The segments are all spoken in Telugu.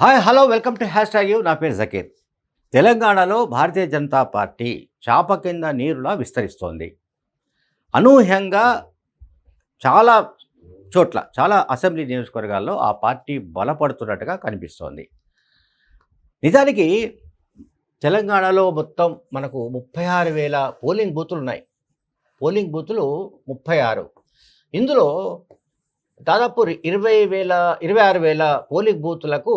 Hi hello welcome to hashtag you. నా పేరు జకీర్. తెలంగాణలో భారతీయ జనతా పార్టీ చాప కింద నీరులా విస్తరిస్తోంది. అనూహ్యంగా చాలా చోట్ల చాలా అసెంబ్లీ నియోజకవర్గాల్లో ఆ పార్టీ బలపడుతున్నట్టుగా కనిపిస్తోంది. నిజానికి తెలంగాణలో మొత్తం మనకు ముప్పై ఆరు వేల పోలింగ్ బూతులు ఉన్నాయి పోలింగ్ బూతులు ముప్పై ఆరు. ఇందులో దాదాపు ఇరవై వేల ఇరవై ఆరు వేల పోలింగ్ బూతులకు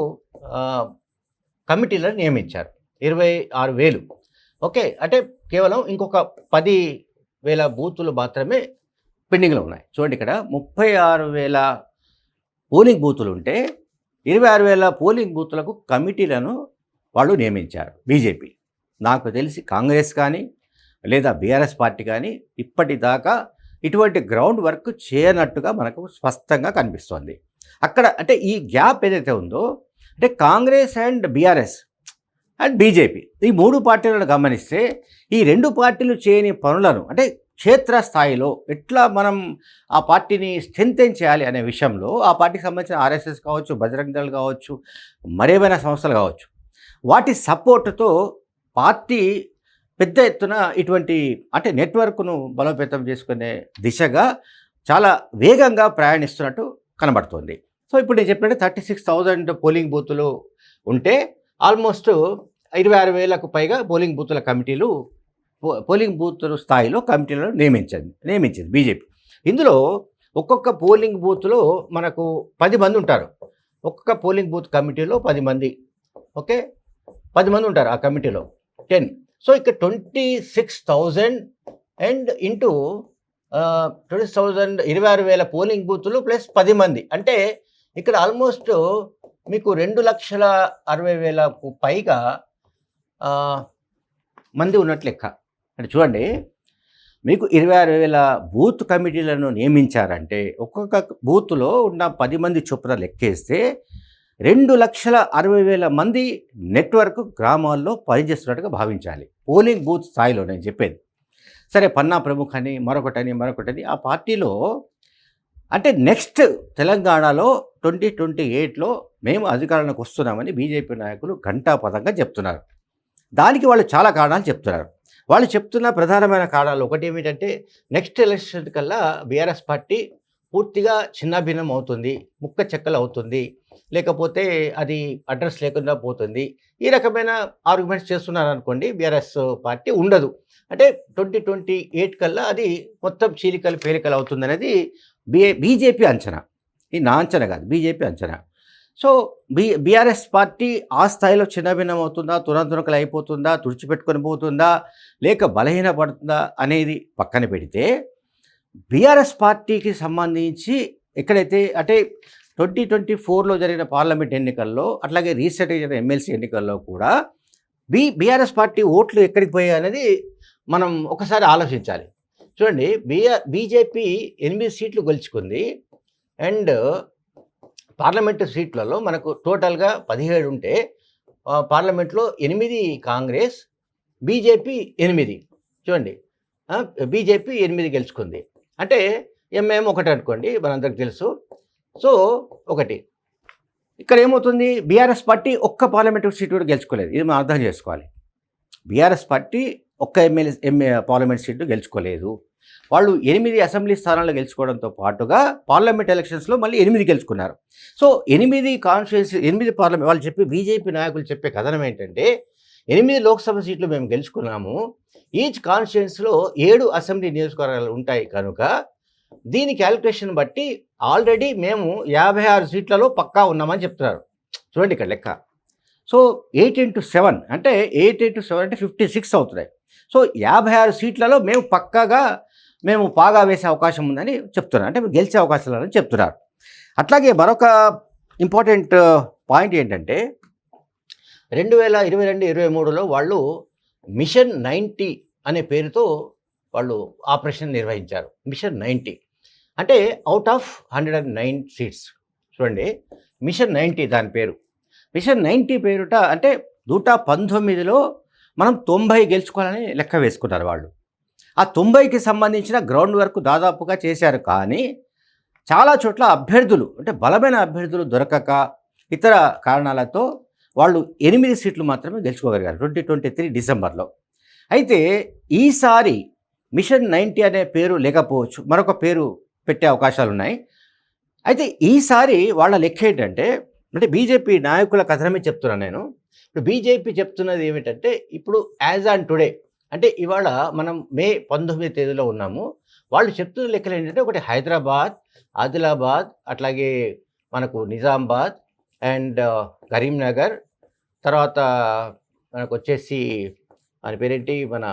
కమిటీలను నియమించారు. ఇరవై ఆరు వేలు. ఓకే అంటే కేవలం ఇంకొక పది వేల బూతులు మాత్రమే పెండింగ్లో ఉన్నాయి. చూడండి ఇక్కడ ముప్పై ఆరు వేల పోలింగ్ బూతులు ఉంటే ఇరవై ఆరు వేల పోలింగ్ బూతులకు కమిటీలను వాళ్ళు నియమించారు బీజేపీ. నాకు తెలిసి కాంగ్రెస్ కానీ లేదా బీఆర్ఎస్ పార్టీ కానీ ఇప్పటిదాకా ఇటువంటి గ్రౌండ్ వర్క్ చేయనట్టుగా మనకు స్పష్టంగా కనిపిస్తోంది. అక్కడ అంటే ఈ గ్యాప్ ఏదైతే ఉందో అంటే Congress and BRS and BJP ఈ మూడు పార్టీలను గమనిస్తే ఈ రెండు పార్టీలు చేయని పనులను అంటే క్షేత్రస్థాయిలో ఎట్లా మనం ఆ పార్టీని స్ట్రెంగ్తెన్ చేయాలి అనే విషయంలో ఆ పార్టీకి సంబంధించిన ఆర్ఎస్ఎస్ కావచ్చు బజరంగ్ దళ్ కావచ్చు మరేమైనా సంస్థలు కావచ్చు వాటి సపోర్టుతో పార్టీ పెద్ద ఎత్తున ఇటువంటి అంటే నెట్వర్క్ను బలోపేతం చేసుకునే దిశగా చాలా వేగంగా ప్రయాణిస్తున్నట్టు కనబడుతుంది. సో ఇప్పుడు నేను చెప్పినట్టు థర్టీ సిక్స్ థౌజండ్ పోలింగ్ బూతులు ఉంటే ఆల్మోస్ట్ ఇరవై ఆరు వేలకు పైగా పోలింగ్ బూతుల కమిటీలు పో- పోలింగ్ బూతుల స్థాయిలో కమిటీలను నియమించింది నియమించింది బీజేపీ. ఇందులో ఒక్కొక్క పోలింగ్ బూత్లో మనకు పది మంది ఉంటారు. ఒక్కొక్క పోలింగ్ బూత్ కమిటీలో పది మంది. ఓకే? పది మంది ఉంటారు ఆ కమిటీలో. టెన్. సో ఇక్కడ twenty six thousand and into twenty thousand ఇరవై ఆరు వేల పోలింగ్ బూతులు ప్లస్ పది మంది. అంటే ఇక్కడ ఆల్మోస్ట్ మీకు రెండు లక్షల అరవై వేలకు పైగా మంది ఉన్నట్లు లెక్క. అంటే చూడండి మీకు ఇరవై ఆరు వేల బూత్ కమిటీలను నియమించారంటే ఒక్కొక్క బూత్లో ఉన్న పది మంది చొప్పున లెక్కేస్తే రెండు లక్షల అరవై వేల మంది నెట్వర్క్ గ్రామాల్లో పనిచేస్తున్నట్టుగా భావించాలి. పోలింగ్ బూత్ స్థాయిలో నేను చెప్పేది. సరే పన్నా ప్రముఖ్ అని మరొకటని మరొకటని ఆ పార్టీలో అంటే నెక్స్ట్ తెలంగాణలో ట్వంటీ ట్వంటీ ఎయిట్లో మేము అధికారంలోకి వస్తున్నామని బీజేపీ నాయకులు ఘంటాపథంగా చెప్తున్నారు. దానికి వాళ్ళు చాలా కారణాలు చెప్తున్నారు. వాళ్ళు చెప్తున్న ప్రధానమైన కారణాలు ఒకటి ఏమిటంటే నెక్స్ట్ ఎలక్షన్ కల్లా బీఆర్ఎస్ పార్టీ పూర్తిగా చిన్నాభిన్నం అవుతుంది ముక్క చెక్కలు అవుతుంది. లేకపోతే అది అడ్రస్ లేకుండా పోతుంది. ఈ రకమైన ఆర్గ్యుమెంట్స్ చేస్తున్నారు అనుకోండి బీఆర్ఎస్ పార్టీ ఉండదు. అంటే ట్వంటీ ట్వంటీ ఎయిట్ కల్లా అది మొత్తం చీలికలు పేలికలు అవుతుంది అనేది బీజేపీ అంచనా. ఇది నా అంచనా కాదు బీజేపీ అంచనా. సో బీ బీఆర్ఎస్ పార్టీ ఆ స్థాయిలో చిన్నభిన్నం అవుతుందా తునతునకలు అయిపోతుందా తుడిచిపెట్టుకొని పోతుందా లేక బలహీన పడుతుందా అనేది పక్కన పెడితే బీఆర్ఎస్ పార్టీకి సంబంధించి ఎక్కడైతే అంటే ట్వంటీ ట్వంటీ ఫోర్లో జరిగిన పార్లమెంట్ ఎన్నికల్లో అట్లాగే రీసెంట్గా జరిగిన ఎమ్మెల్సీ ఎన్నికల్లో కూడా బి బీఆర్ఎస్ పార్టీ ఓట్లు ఎక్కడికి పోయాయి అనేది మనం ఒకసారి ఆలోచించాలి. చూడండి బీఆర్ బీజేపీ ఎనిమిది సీట్లు గెలుచుకుంది. అండ్ పార్లమెంటు సీట్లలో మనకు టోటల్గా పదిహేడు ఉంటే పార్లమెంట్లో ఎనిమిది కాంగ్రెస్ బీజేపీ ఎనిమిది. చూడండి బీజేపీ ఎనిమిది గెలుచుకుంది. అంటే ఎంఏం ఒకటి అనుకోండి మనందరికి తెలుసు. సో ఒకటి. ఇక్కడ ఏమవుతుంది బీఆర్ఎస్ పార్టీ ఒక్క పార్లమెంటరీ సీట్ కూడా గెలుచుకోలేదు. ఇది మనం అర్థం చేసుకోవాలి. బీఆర్ఎస్ పార్టీ ఒక్క ఎమ్మెల్యే ఎంఏ పార్లమెంట్ సీటు గెలుచుకోలేదు. వాళ్ళు ఎనిమిది అసెంబ్లీ స్థానాలు గెలుచుకోవడంతో పాటుగా పార్లమెంట్ ఎలక్షన్స్లో మళ్ళీ ఎనిమిది గెలుచుకున్నారు. సో ఎనిమిది కాన్స్టిట్యున్సీ ఎనిమిది పార్లమెంట్ వాళ్ళు చెప్పి బీజేపీ నాయకులు చెప్పే కథనం ఏంటంటే ఎనిమిది లోక్సభ సీట్లు మేము గెలుచుకున్నాము. ఈచ్ కాన్స్టిట్యున్సీలో ఏడు అసెంబ్లీ నియోజకవర్గాలు ఉంటాయి కనుక దీని క్యాలిక్యులేషన్ బట్టి ఆల్రెడీ మేము యాభై ఆరు సీట్లలో పక్కా ఉన్నామని చెప్తున్నారు. చూడండి ఇక్కడ లెక్క. సో ఎయిట్ ఇంటూ సెవెన్ అంటే ఎయిట్ ఇంటూ సెవెన్ అంటే ఫిఫ్టీ సిక్స్ అవుతున్నాయి. సో యాభై ఆరు సీట్లలో మేము పక్కాగా మేము పాగా వేసే అవకాశం ఉందని చెప్తున్నారు. అంటే గెలిచే అవకాశాలు అని చెప్తున్నారు. అట్లాగే మరొక ఇంపార్టెంట్ పాయింట్ ఏంటంటే రెండు వేల ఇరవై రెండు ఇరవై మూడులో వాళ్ళు మిషన్ నైంటీ అనే పేరుతో వాళ్ళు ఆపరేషన్ నిర్వహించారు. Mission ninety. అంటే out of hundred and nine seats చూడండి. మిషన్ నైంటీ దాని పేరు. మిషన్ నైంటీ పేరుట అంటే నూట పంతొమ్మిదిలో మనం తొంభై గెలుచుకోవాలని లెక్క వేసుకున్నారు వాళ్ళు. ఆ తొంభైకి సంబంధించిన గ్రౌండ్ వర్క్ దాదాపుగా చేశారు కానీ చాలా చోట్ల అభ్యర్థులు అంటే బలమైన అభ్యర్థులు దొరకక ఇతర కారణాలతో వాళ్ళు ఎనిమిది సీట్లు మాత్రమే గెలుచుకోగలిగారు ట్వంటీ ట్వంటీ త్రీ డిసెంబర్లో. అయితే ఈసారి మిషన్ నైంటీ అనే పేరు లేకపోవచ్చు. మరొక పేరు పెట్టే అవకాశాలు ఉన్నాయి అయితే ఈసారి వాళ్ళ లెక్క ఏంటంటే అంటే బీజేపీ నాయకుల కథనమే చెప్తున్నాను నేను. ఇప్పుడు బీజేపీ చెప్తున్నది ఏమిటంటే ఇప్పుడు యాజ్ ఆన్ టుడే అంటే ఇవాళ మనం మే పంతొమ్మిది తేదీలో ఉన్నాము. వాళ్ళు చెప్తున్న లెక్కలు ఏంటంటే ఒకటి హైదరాబాద్ ఆదిలాబాద్ అట్లాగే మనకు నిజామాబాద్ అండ్ కరీంనగర్ తర్వాత మనకు వచ్చేసి మన పేరేంటి? మన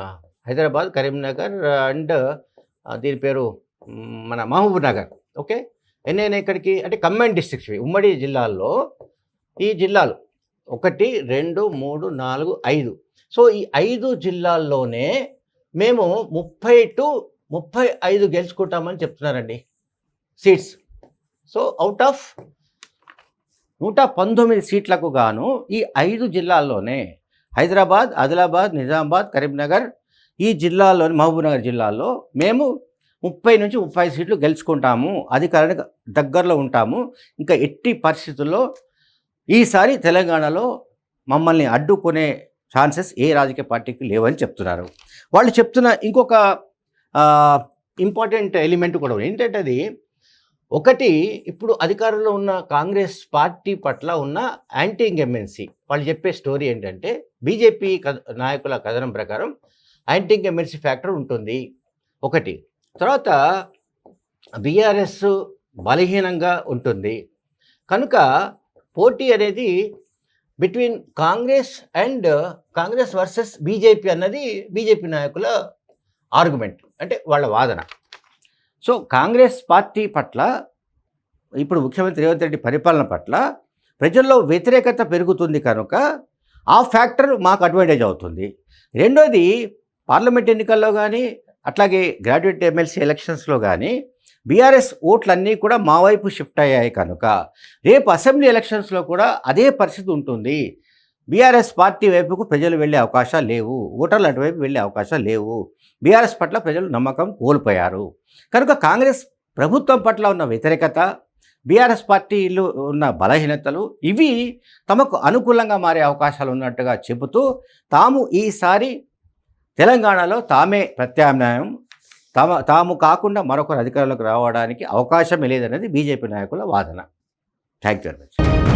హైదరాబాద్ కరీంనగర్ అండ్ దీని పేరు మన మహబూబ్ నగర్ ఓకే? ఎన్నైనా ఇక్కడికి అంటే కంబైన్ డిస్ట్రిక్ట్స్ ఉమ్మడి జిల్లాల్లో ఈ జిల్లాలు ఒకటి రెండు మూడు నాలుగు ఐదు. సో ఈ ఐదు జిల్లాల్లోనే మేము ముప్పై టు ముప్పై ఐదు గెలుచుకుంటామని చెప్తున్నారండి. సీట్స్. సో అవుట్ ఆఫ్ నూట పంతొమ్మిది సీట్లకు గాను ఈ ఐదు జిల్లాల్లోనే హైదరాబాద్ ఆదిలాబాద్ నిజామాబాద్ కరీంనగర్ ఈ జిల్లాల్లోని మహబూబ్నగర్ జిల్లాలో మేము ముప్పై నుంచి ముప్పై సీట్లు గెలుచుకుంటాము అధికారానికి దగ్గరలో ఉంటాము. ఇంకా ఎట్టి పరిస్థితుల్లో ఈసారి తెలంగాణలో మమ్మల్ని అడ్డుకునే ఛాన్సెస్ ఏ రాజకీయ పార్టీకి లేవని చెప్తున్నారు. వాళ్ళు చెప్తున్న ఇంకొక ఇంపార్టెంట్ ఎలిమెంట్ కూడా ఉంది. ఏంటంటే అది ఒకటి ఇప్పుడు అధికారంలో ఉన్న కాంగ్రెస్ పార్టీ పట్ల ఉన్న యాంటీ ఇంగెమెన్సీ వాళ్ళు చెప్పే స్టోరీ ఏంటంటే బీజేపీ నాయకుల కథనం ప్రకారం యాంటీ ఇంగెమెన్సీ ఫ్యాక్టర్ ఉంటుంది. ఒకటి. తర్వాత బీఆర్ఎస్ బలహీనంగా ఉంటుంది. కనుక పోటీ అనేది between Congress and Congress versus BJP అన్నది బీజేపీ నాయకుల ఆర్గ్యుమెంట్ అంటే వాళ్ళ వాదన. సో కాంగ్రెస్ పార్టీ పట్ల ఇప్పుడు ముఖ్యమంత్రి రేవంత్ రెడ్డి పరిపాలన పట్ల ప్రజల్లో వ్యతిరేకత పెరుగుతుంది కనుక ఆ ఫ్యాక్టర్ మాకు అడ్వాంటేజ్ అవుతుంది. రెండోది పార్లమెంట్ ఎన్నికల్లో కానీ అట్లాగే గ్రాడ్యుయేట్ ఎమ్మెల్సీ ఎలక్షన్స్లో కానీ బీఆర్ఎస్ ఓట్లన్నీ కూడా మా వైపు షిఫ్ట్ అయ్యాయి కనుక రేపు అసెంబ్లీ ఎలక్షన్స్లో కూడా అదే పరిస్థితి ఉంటుంది. బీఆర్ఎస్ పార్టీ వైపుకు ప్రజలు వెళ్ళే అవకాశాలు లేవు. ఓటర్లు అటువైపు వెళ్ళే అవకాశాలు లేవు. బీఆర్ఎస్ పట్ల ప్రజలు నమ్మకం కోల్పోయారు. కనుక కాంగ్రెస్ ప్రభుత్వం పట్ల ఉన్న వ్యతిరేకత బీఆర్ఎస్ పార్టీలో ఉన్న బలహీనతలు ఇవి తమకు అనుకూలంగా మారే అవకాశాలు ఉన్నట్టుగా చెబుతూ తాము ఈసారి తెలంగాణలో తామే ప్రత్యామ్నాయం తమ తాము కాకుండా మరొకరు అధికారంలోకి రావడానికి అవకాశమే లేదనేది బీజేపీ నాయకుల వాదన. Thank you very much